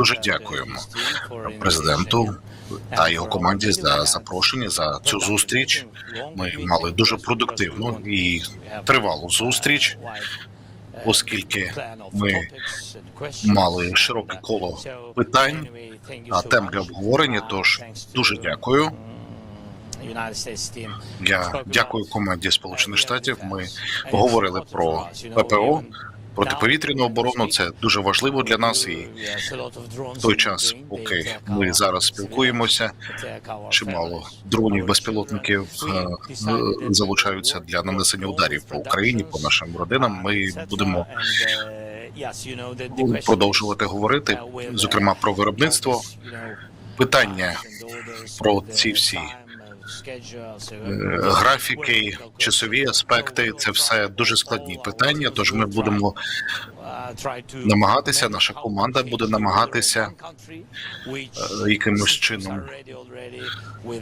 дуже дякуємо президенту та його команді за запрошення за цю зустріч. Ми мали дуже продуктивну і тривалу зустріч, оскільки ми мали широке коло питань та тем для обговорення. Тож дуже дякую. Я дякую команді Сполучених Штатів. Ми говорили про ППО, протиповітряну оборону. Це дуже важливо для нас. І в той час, поки ми зараз спілкуємося, чимало дронів безпілотників е, е, залучаються для нанесення ударів по Україні, по нашим родинам. Ми будемо продовжувати говорити, зокрема про виробництво. Питання про ці всі графіки, часові аспекти це все дуже складні питання. Тож ми будемо намагатися. Наша команда буде намагатися е, якимось чином е,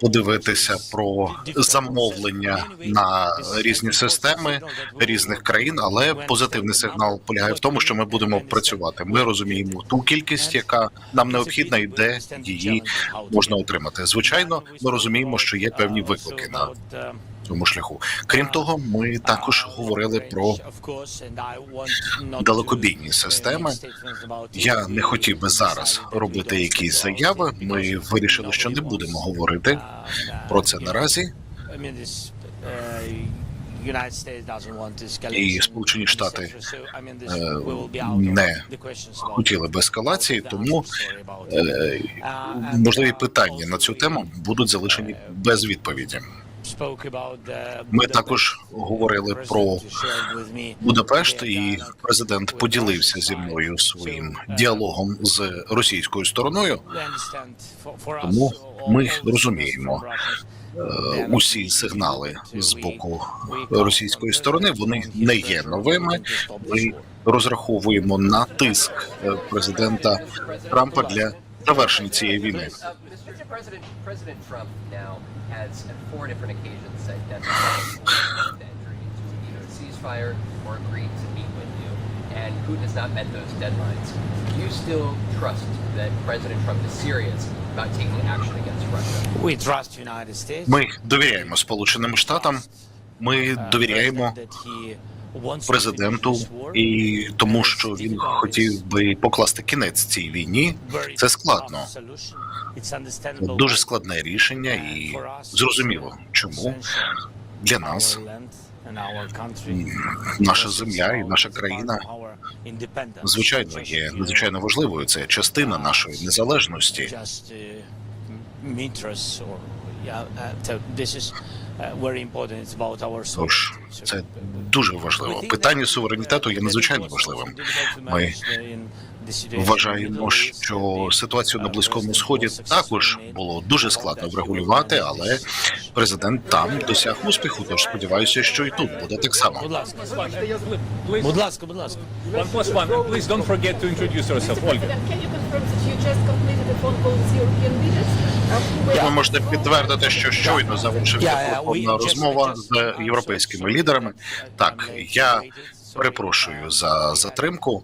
подивитися про замовлення на різні системи різних країн, але позитивний сигнал полягає в тому, що ми будемо працювати. Ми розуміємо ту кількість, яка нам необхідна, і де її можна отримати. Звичайно, ми розуміємо, що є певні виклики на цьому шляху. Крім того, ми також говорили про далекобійні системи. Я не хотів би зараз робити якісь заяви. Ми вирішили, що не будемо говорити про це наразі. І Сполучені Штати е, не Хотіли б ескалації, тому е, можливі питання на цю тему будуть залишені без відповіді. Ми також говорили про Будапешт, і президент поділився зі мною своїм діалогом з російською стороною. Тому ми розуміємо Е, Усі сигнали з боку російської сторони вони не є новими. Ми розраховуємо на тиск е, президента Трампа для завершення цієї війни. And Putin has not met those deadlines. Do you still trust that President Trump is serious about taking action against Russia? We trust United States. Ми довіряємо Сполученим Штатам. Ми довіряємо президенту і тому, що він хотів би покласти кінець цій війні. Це складно. Дуже складне рішення, і зрозуміло, чому для нас наша земля і наша країна звичайно є надзвичайно важливою. Це частина нашої незалежності. Тож це дуже важливо. Питання суверенітету є надзвичайно важливим. Ми вважаємо, що ситуацію на близькому сході також було дуже складно врегулювати, але президент там досяг успіху. Тож сподіваюся, що і тут буде так само. Будь ласка, будь ласка, будь ласка. please don't forget to introduce yourself, Olga. Can you confirm that you just completed a phone call with European leaders? Who Ви можете підтвердити, що щойно завершився телефонна розмова з європейськими лідерами. Так, я перепрошую за затримку.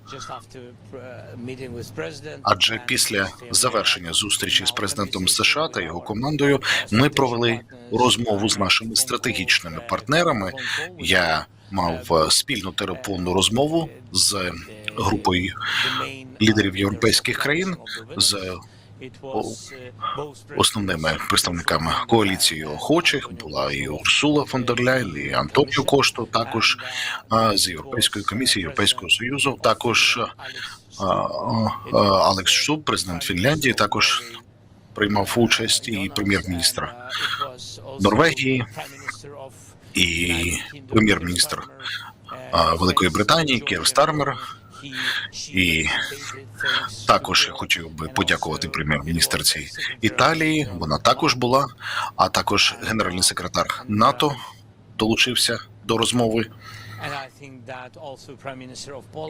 Адже після завершення зустрічі з президентом США та його командою ми провели розмову з нашими стратегічними партнерами. Я мав е, спільну телефонну розмову з групою лідерів європейських країн з основними представниками коаліції охочих була і Урсула фон дер Ляйн, і Антоніо Кошто, також з Європейської комісії Європейського союзу, також а, Алекс Шуб, президент Фінляндії, також приймав участь і прем'єр-міністр Норвегії, і прем'єр-міністр Великої Британії Кір Стармер. І також я хотів би подякувати прем'єр-міністерці Італії. Вона також була, а також генеральний секретар НАТО долучився до розмови.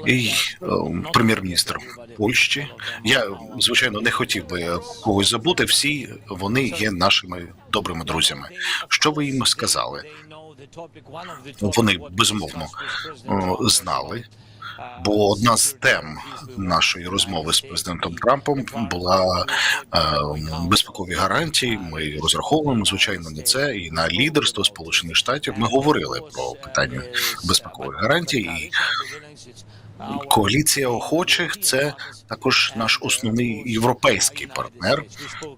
І е, прем'єр-міністр Польщі. Я звичайно не хотів би когось забути. Всі вони є нашими добрими друзями. Що ви їм сказали? вони безумовно знали. Бо одна з тем нашої розмови з президентом Трампом була е, безпекові гарантії. Ми розраховуємо звичайно на це і на лідерство Сполучених Штатів. Ми говорили про питання безпекових гарантій. І коаліція охочих це також наш основний європейський партнер.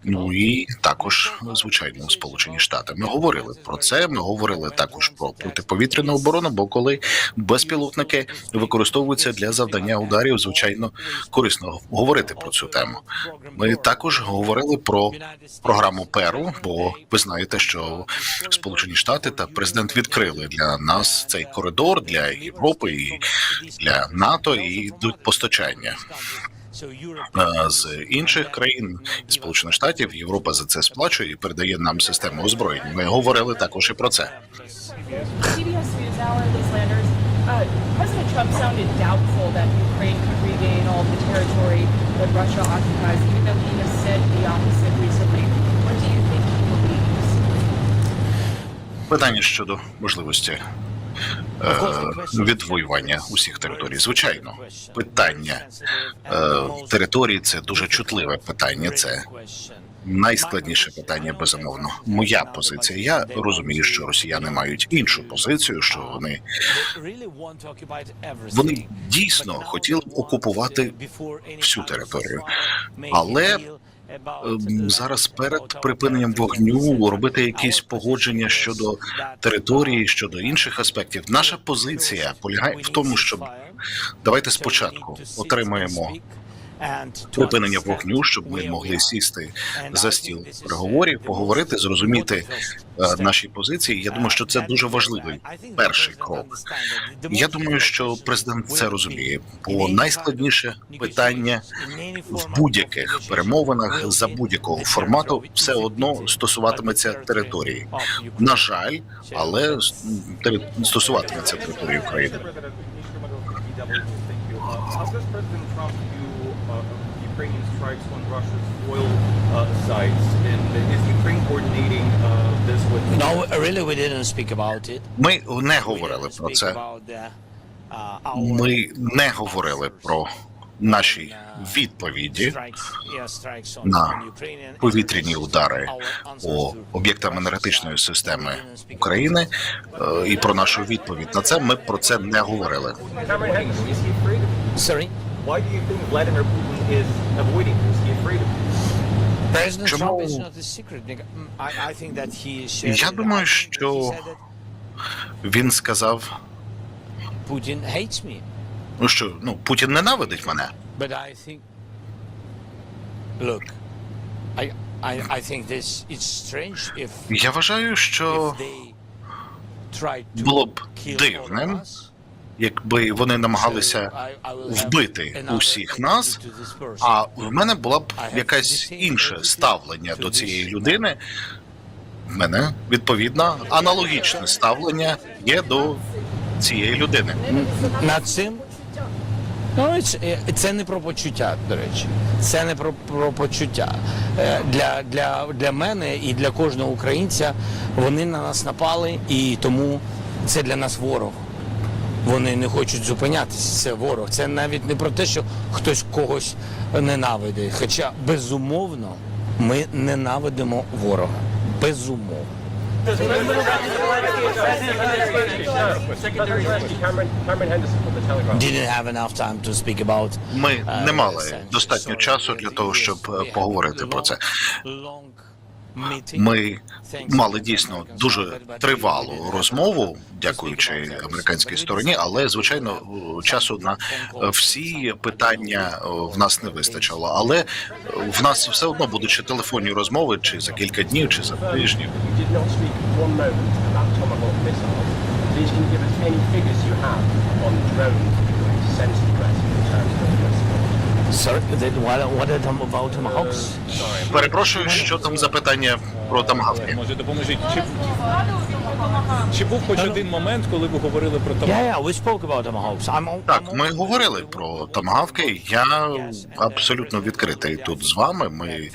Ну і також звичайно Сполучені Штати. Ми говорили про це. Ми говорили також про протиповітряну оборону. Бо коли безпілотники використовуються для завдання ударів, звичайно корисно говорити про цю тему. Ми також говорили про програму Перу, бо ви знаєте, що Сполучені Штати та президент відкрили для нас цей коридор для Європи і для НАТО і постачання з інших країн і Сполучених Штатів. Європа за це сплачує і передає нам систему озброєнь. Ми говорили також і про це. Uh, said the opposite recently. What do you think he believes? Питання щодо можливості е, відвоювання усіх територій. Звичайно, питання е, території це дуже чутливе питання. Це найскладніше питання, безумовно. Моя позиція. Я розумію, що росіяни мають іншу позицію, що вони вони дійсно хотіли окупувати всю територію, але зараз перед припиненням вогню робити якісь погодження щодо території, щодо інших аспектів. Наша позиція полягає в тому, щоб давайте спочатку отримаємо припинення вогню, щоб ми могли сісти за стіл переговорів, поговорити, зрозуміти е, наші позиції. Я думаю, що це дуже важливий перший крок. Я думаю, що президент це розуміє, бо найскладніше питання в будь-яких перемовинах за будь-якого формату все одно стосуватиметься території. На жаль, але стосуватиметься території України. How does President Trump view uh, Ukrainian strikes on Russia's oil uh, sites? And is Ukraine coordinating uh, this with? No, really, we didn't speak about it. Ми не говорили про це. Ми не говорили про наші відповіді на повітряні удари по об'єктам енергетичної системи України е, і про нашу відповідь на це. Ми про це не говорили. Sorry? Why do you think Vladimir Putin is avoiding it? Is he afraid of? President Чому- Trump is not a secret. I, I think that he shared Я думаю, що- he said that Він сказав, Putin hates me. ну що ну Путін ненавидить мене. But I think, look, I, I, I think this it's strange if, Я вважаю, що if they try to було б дивним, us. Якби вони намагалися вбити усіх нас. А в мене було б якесь інше ставлення до цієї людини. В мене відповідно аналогічне ставлення є до цієї людини. Над цим ну, це, це не про почуття, до речі. Це не про, про почуття. Е, Для, для, для мене і для кожного українця вони на нас напали, і тому це для нас ворог. Вони не хочуть зупинятися. Це ворог. Це навіть не про те, що хтось когось ненавидить. Хоча безумовно ми ненавидимо ворога. Безумовно. Ми не мали достатньо часу для того, щоб е, поговорити про це. Ми мали дійсно дуже тривалу розмову, дякуючи американській стороні, але звичайно часу на всі питання в нас не вистачило. Але в нас все одно будуть ще телефонні розмови, чи за кілька днів, чи за тижнів. Missiles. Please can you give us any figures you have on drones that are going to send to threats in terms of Перепрошую, що там за питання про тамагавки? Може допоможіть? Чи Чи був хоч один момент, коли ви говорили про I'm Так, ми говорили про тамагавки. Я абсолютно відкритий тут з вами. Ми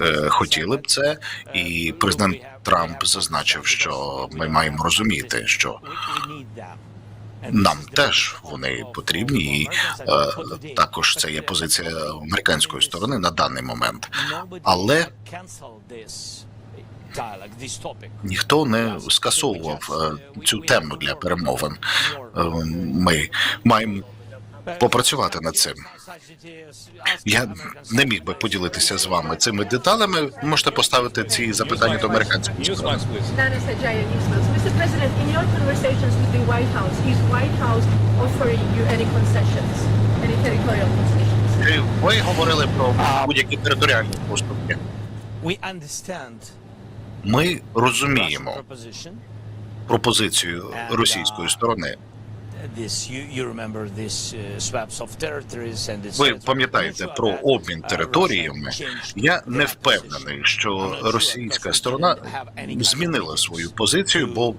е, хотіли б це, і президент Трамп зазначив, що ми маємо розуміти, що Нам теж вони потрібні, і е, також це є позиція американської сторони на даний момент. Але ніхто не скасовував е, цю тему для перемовин. Е, Ми маємо попрацювати над цим. Я не міг би поділитися з вами цими деталями. Можете поставити ці запитання до? Чи Ви говорили про будь-які територіальні поступки. Ми розуміємо пропозицію російської сторони. Ви пам'ятаєте про обмін територіями. Я не впевнений, що російська сторона змінила свою позицію, бо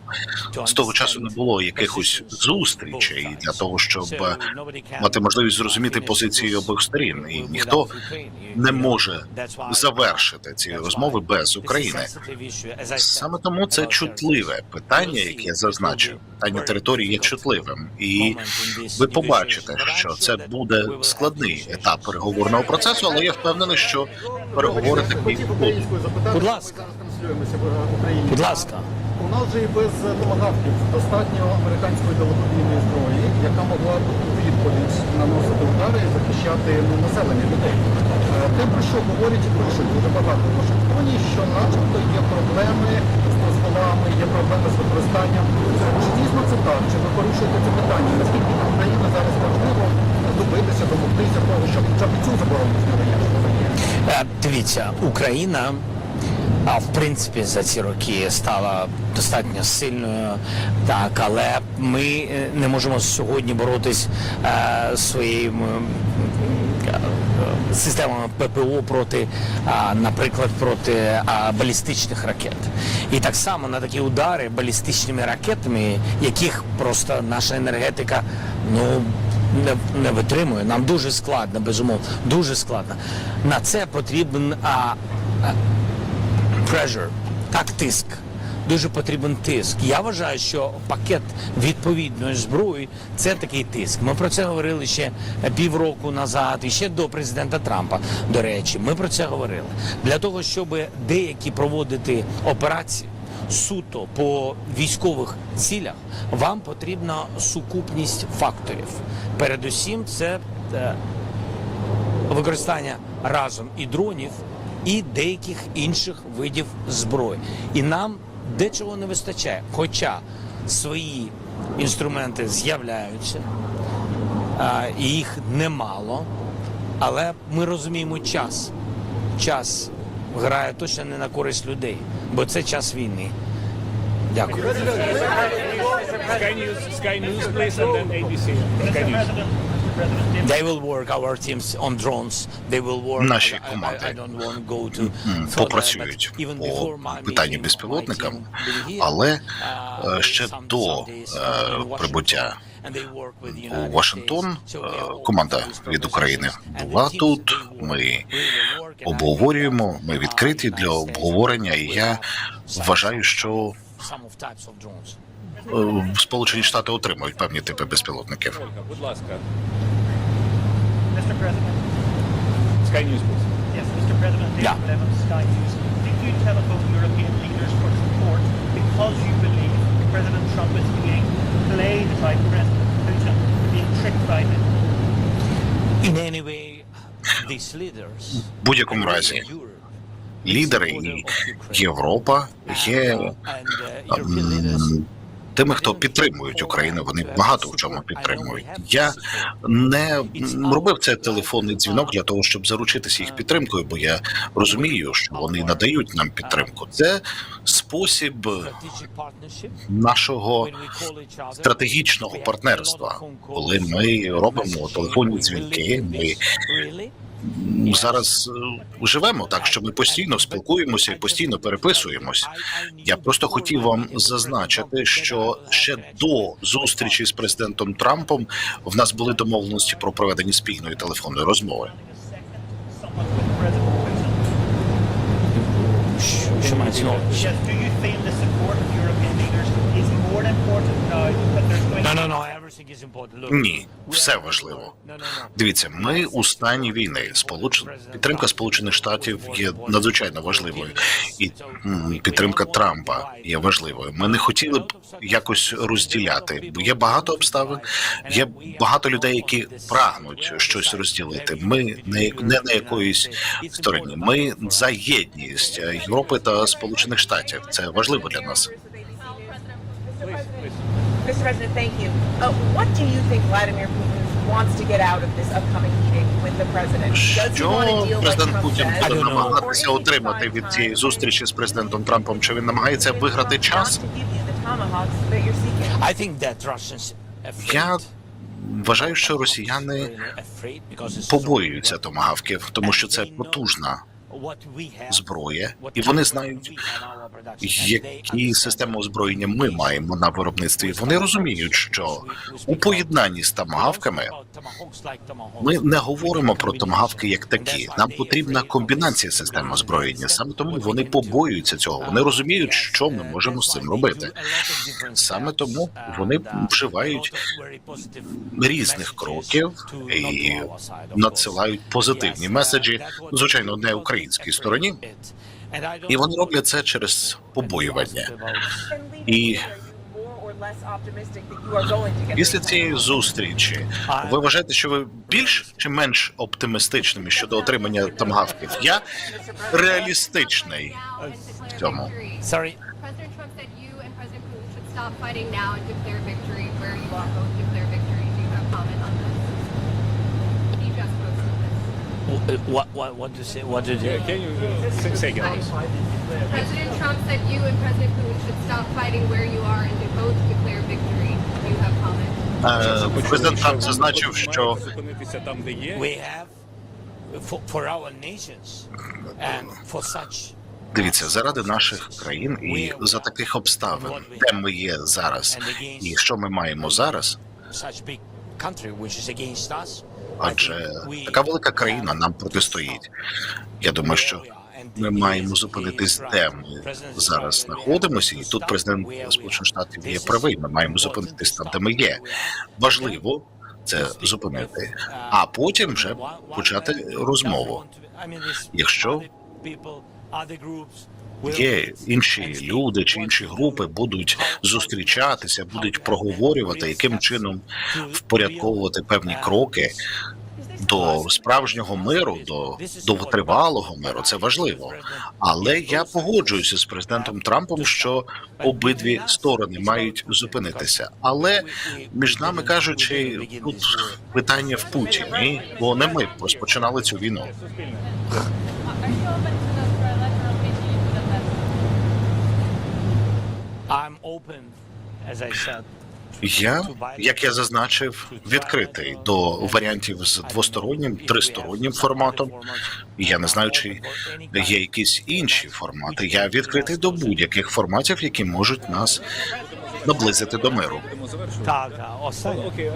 з того часу не було якихось зустрічей для того, щоб мати можливість зрозуміти позиції обох сторін, і ніхто не може завершити ці розмови без України. Саме тому це чутливе питання, яке я зазначив. Питання території є чутливим, і ви побачите, що це буде складний етап переговорного процесу, але я впевнений, що переговори такі будуть. Будь ласка. Будь ласка. У нас же і без томагавків достатньо американської далекобійної зброї, яка могла б у відповідь наносити удари і захищати ну, населення людей. Е, Те, про що говорять і пишуть дуже багато в Вашингтоні, що начебто є проблеми з дозволами, є проблеми з використанням. Чи дійсно це так? Чи ви порушуєте це питання? Наскільки для України зараз важливо добитися, домогтися того, щоб хоча б цю заборону зняли? Е, Дивіться, Україна. А в принципі за ці роки стала достатньо сильною, так, але ми е, не можемо сьогодні боротись е, е, системами ППО проти, наприклад, проти балістичних ракет. І так само на такі удари балістичними ракетами, яких просто наша енергетика ну не, не витримує. Нам дуже складно, безумовно, дуже складно. На це потрібен а, а, pressure, так тиск. Дуже потрібен тиск. Я вважаю, що пакет відповідної зброї це такий тиск. Ми про це говорили ще півроку назад, і ще до президента Трампа. До речі, ми про це говорили для того, щоб деякі проводити операції суто по військових цілях. Вам потрібна сукупність факторів. Передусім, це е, використання разом і дронів, і деяких інших видів зброї. І нам дечого не вистачає. Хоча свої інструменти з'являються, і їх немало, але ми розуміємо час. Час грає точно не на користь людей, бо це час війни. Дякую. Sky News, Sky News, please, and then ABC. Sky News. They will work our teams on drones. They will work. Наші команди, I don't want to go to м, further, попрацюють по before my питанню безпілотникам, але uh, е, ще some- до е, прибуття and they work with the у Вашингтон е, команда від України була тут. Ми обговорюємо. Ми uh, відкриті для обговорення, і я вважаю, some- що some of types of drones. е, Сполучені Штати отримують певні типи безпілотників. Будь ласка. Mr. President. Sky News, please. Yes, Mr. President, David Yeah. Levin, Sky News. Did you telephone European leaders for support because you believe President Trump is being played by President Putin, being tricked by him? In any way, these leaders будь-якому разі Europe, лідери і Європа є тими, хто підтримують Україну. Вони багато в чому підтримують. Я не робив цей телефонний дзвінок для того, щоб заручитися їх підтримкою, бо я розумію, що вони надають нам підтримку. Це спосіб нашого стратегічного партнерства, коли ми робимо телефонні дзвінки. Ми зараз е, живемо так, що ми постійно спілкуємося і постійно переписуємось. Я просто хотів вам зазначити, що ще до зустрічі з президентом Трампом в нас були домовленості про проведення спільної телефонної розмови. Що мається на увазі? Just do you feel the support of European leaders is more important now that there's going No, to no, no, everything is important. Look, Ні, все важливо. Дивіться, ми у стані війни. Сполуч... підтримка Сполучених Штатів є надзвичайно важливою, і підтримка Трампа є важливою. Ми не хотіли б якось розділяти. Є багато обставин, є багато людей, які прагнуть щось розділити. Ми не, не на якоїсь стороні. Ми за єдність Європи та Сполучених Штатів. Це важливо для нас. Mr. President, thank you. Uh, what do you think Vladimir Putin wants to get out of this upcoming meeting with the president? Does he want a Що deal like президент Trump Путін says? буде намагатися отримати від цієї зустрічі з президентом Трампом? Чи він намагається виграти час? Not to give you the tomahawks that you're seeking. I think that Russians afraid. Я вважаю, що росіяни Afraid because it's побоюються томагавків, тому що це потужна зброя, і вони знають, які системи озброєння ми маємо на виробництві. Вони розуміють, що у поєднанні з томагавками ми не говоримо про томагавки як такі. Нам потрібна комбінація систем озброєння. Саме тому вони побоюються цього. Вони розуміють, що ми можемо з цим робити. Саме тому вони вживають різних кроків і надсилають позитивні меседжі, звичайно, не українській стороні. І вони роблять це через побоювання. І після цієї зустрічі ви вважаєте, що ви більш чи менш оптимістичними щодо отримання тамгавків? Я реалістичний в цьому. Sorry. President Trump said you and President Putin should stop fighting now and declare victory where you are both declare victory. Do you have comment on this? He just posted this. What what what do you say? What did you? Can you say, say again, please? President Trump said you and President Putin should stop fighting where you are and to both declare victory. Do you have comment? Е, Президент Трамп зазначив, що зупинитися там, де є. We have for, for our nations and for such дивіться заради наших країн і за таких обставин, де ми є зараз, і що ми маємо зараз. such big country which is against us. Адже така велика країна нам протистоїть. Я думаю, що ми маємо зупинитись, де ми зараз знаходимося, і тут президент Сполучених Штатів є правий. Ми маємо зупинитись там, де ми є. Важливо це зупинити, а потім вже почати розмову. Якщо Є інші люди чи інші групи будуть зустрічатися, будуть проговорювати, яким чином впорядковувати певні кроки до справжнього миру, до довготривалого миру. Це важливо. Але я погоджуюся з президентом Трампом, що обидві сторони мають зупинитися. Але між нами кажучи, тут питання в Путіні, бо не ми розпочинали цю війну. I'm open, as I said. Я, як я зазначив, відкритий до варіантів з двостороннім, тристороннім форматом. Я не знаю, чи є якісь інші формати. Я відкритий до будь-яких форматів, які можуть нас наблизити до миру. Так, так, останнє. Okay,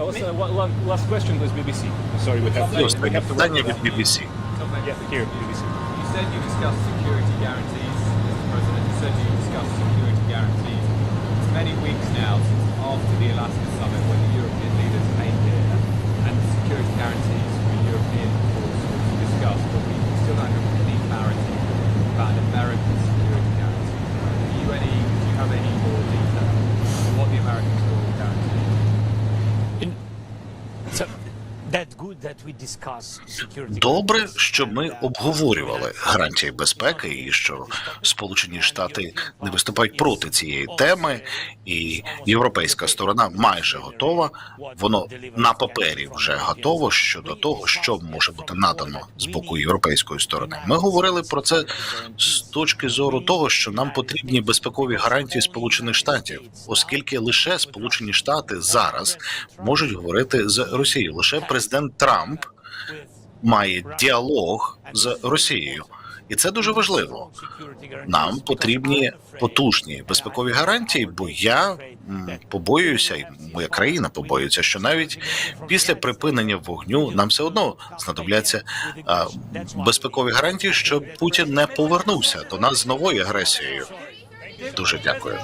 many weeks now since after the Alaska summit when the European leaders came here and security guarantees for European forces discussed, Добре, що ми обговорювали гарантії безпеки, і що Сполучені Штати не виступають проти цієї теми, і європейська сторона майже готова. Воно на папері вже готово щодо того, що може бути надано з боку європейської сторони. Ми говорили про це з точки зору того, що нам потрібні безпекові гарантії Сполучених Штатів, оскільки лише Сполучені Штати зараз можуть говорити з Росією. Лише президент Трамп має діалог з Росією, і це дуже важливо. Нам потрібні потужні безпекові гарантії, бо я побоююся, і моя країна побоюється, що навіть після припинення вогню нам все одно знадобляться а, безпекові гарантії, щоб Путін не повернувся до нас з новою агресією. Дуже дякую.